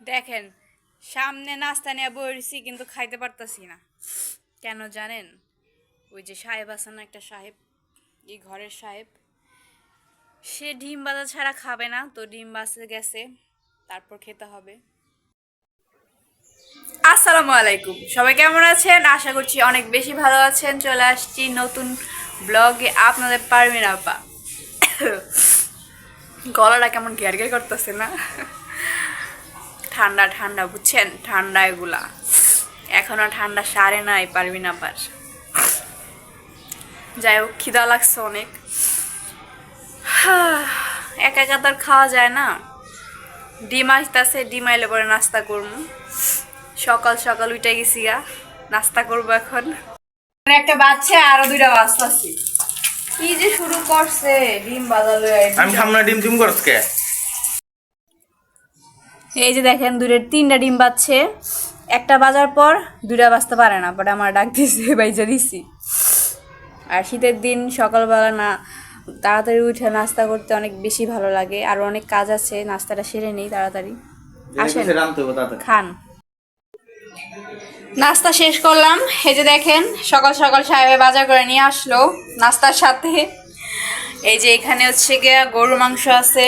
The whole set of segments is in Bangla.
দেখেন, সামনে নাস্তা নিয়ে বসেছি কিন্তু খাইতে পারতাছি না। কেন জানেন? ওই যে সাহেব আছে না, একটা সাহেব, এই ঘরের সাহেব, সে ডিম বাজা ছাড়া খাবে না, তো ডিম বাজতে গেছে, তারপর খেতে হবে। আসসালামু আলাইকুম, সবাই কেমন আছেন? আশা করছি অনেক বেশি ভালো আছেন। চলে আসছি নতুন ব্লগে আপনাদের পারবেন আপা। গলাটা কেমন ঘের ঘের করতেছে না? ঠান্ডা ঠান্ডা, বুঝছেন? ঠান্ডা এগুলা। এখনও ঠান্ডা সারে নাই, পারবি না পার। যাই হোক, খিদা লাগছে অনেক। একা একা তো খাওয়া যায় না। ডিম আসতেছে, ডিম আইলে পরে নাস্তা করব সকাল সকাল উঠে গেছি গা। নাস্তা করব এখন। একটা বাচ্চা আরও দুইটা বাচ্চা আছে। কি যে শুরু করছে, ডিম বাজালো আমি সামনে ডিম টিম করছ এই যে দেখেন দূরের তিনটা ডিম বাজছে। একটা বাজার পর দুইটা বাজতে পারে না বাট আমার ডাক দিছে বাইজা দিছি। আর শীতের দিন সকালবেলা না তাড়াতাড়ি উঠে নাস্তা করতে অনেক বেশি ভালো লাগে। আর অনেক কাজ আছে নাস্তাটা সেরে নেই তাড়াতাড়ি। আসেন। খান। নাস্তা শেষ করলাম। এই যে দেখেন সকাল সকাল সাহেবে বাজার করে নিয়ে আসলো নাস্তার সাথে। এই যে এখানে হচ্ছে গিয়া গরুর মাংস আছে।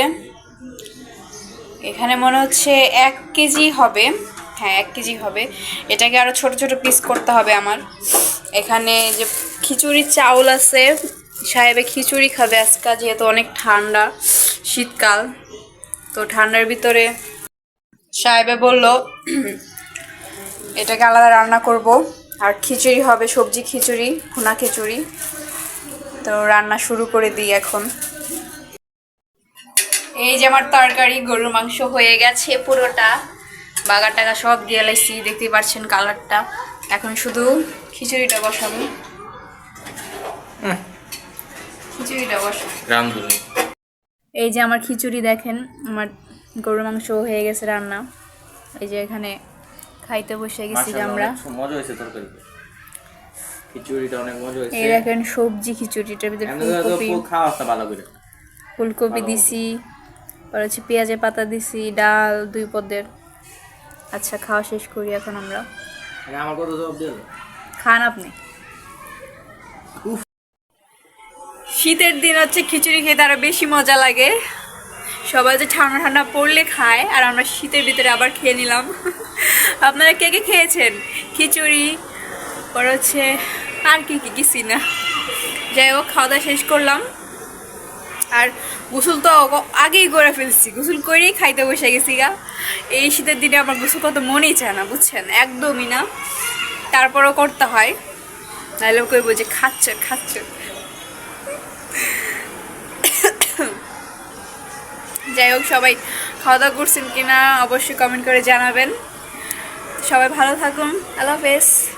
এখানে মনে হচ্ছে এক কেজি হবে। হ্যাঁ এক কেজি হবে। এটাকে আরও ছোট ছোট পিস করতে হবে আমার। এখানে যে খিচুড়ি চাউল আছে, সাহেবে খিচুড়ি খাবে আজকে, যেহেতু অনেক ঠান্ডা শীতকাল। তো ঠান্ডার ভিতরে সাহেবে বলল, এটাকে আলাদা রান্না করব। আর খিচুড়ি হবে, সবজি খিচুড়ি, ভুনা খিচুড়ি। তো রান্না শুরু করে দিই এখন। এই যে আমার তরকারি গরুর মাংস হয়ে গেছে পুরোটা। বাগার টাকা সব দিয়ে লাইছি দেখতে পাচ্ছেন কালারটা। এখন শুধু খিচুড়িটা বসাবো। খিচুড়িটা বসাবো। এই যে আমার খিচুড়ি দেখেন আমার গরুর মাংস হয়ে গেছে রান্না। এই যে এখানে খাইতে বসে গেছি আমরা। মজা হয়েছে খিচুড়িটা অনেক মজা হয়েছে। এই দেখেন সবজি খিচুড়িটার ভিতরে ফুলকপি। খাওয়া ভালো করে। ফুলকপি দিছি। পর হচ্ছে পেঁয়াজের পাতা দিছি ডাল দুই পদের। আচ্ছা খাওয়া শেষ করি এখন আমরা। আমার কত জবাব দিল খান আপনি। শীতের দিন হচ্ছে খিচুড়ি খেতে আরও বেশি মজা লাগে। সবাই যে ঠান্ডা ঠান্ডা পড়লে খায় আর আমরা শীতের ভিতরে আবার খেয়ে নিলাম। আপনারা কে কে খেয়েছেন? খিচুড়ি পর হচ্ছে আর কি কি কিছু না। যাই হোক খাওয়া দাওয়া শেষ করলাম। আর গোসল তো আগেই করে ফেলছি। গোসল করেই খাইতে বসে গেছি গা। এই শীতের দিনে আমার গোসল করতে মনেই চায় না, বুঝছেন? একদমই না। তারপরও করতে হয়। নাহলে কইব যে খাচ্ছে খাচ্ছে। যাই হোক, সবাই খাওয়া দাওয়া করছেন কিনা অবশ্যই কমেন্ট করে জানাবেন। সবাই ভালো থাকুন। আল্লাহ হাফেজ।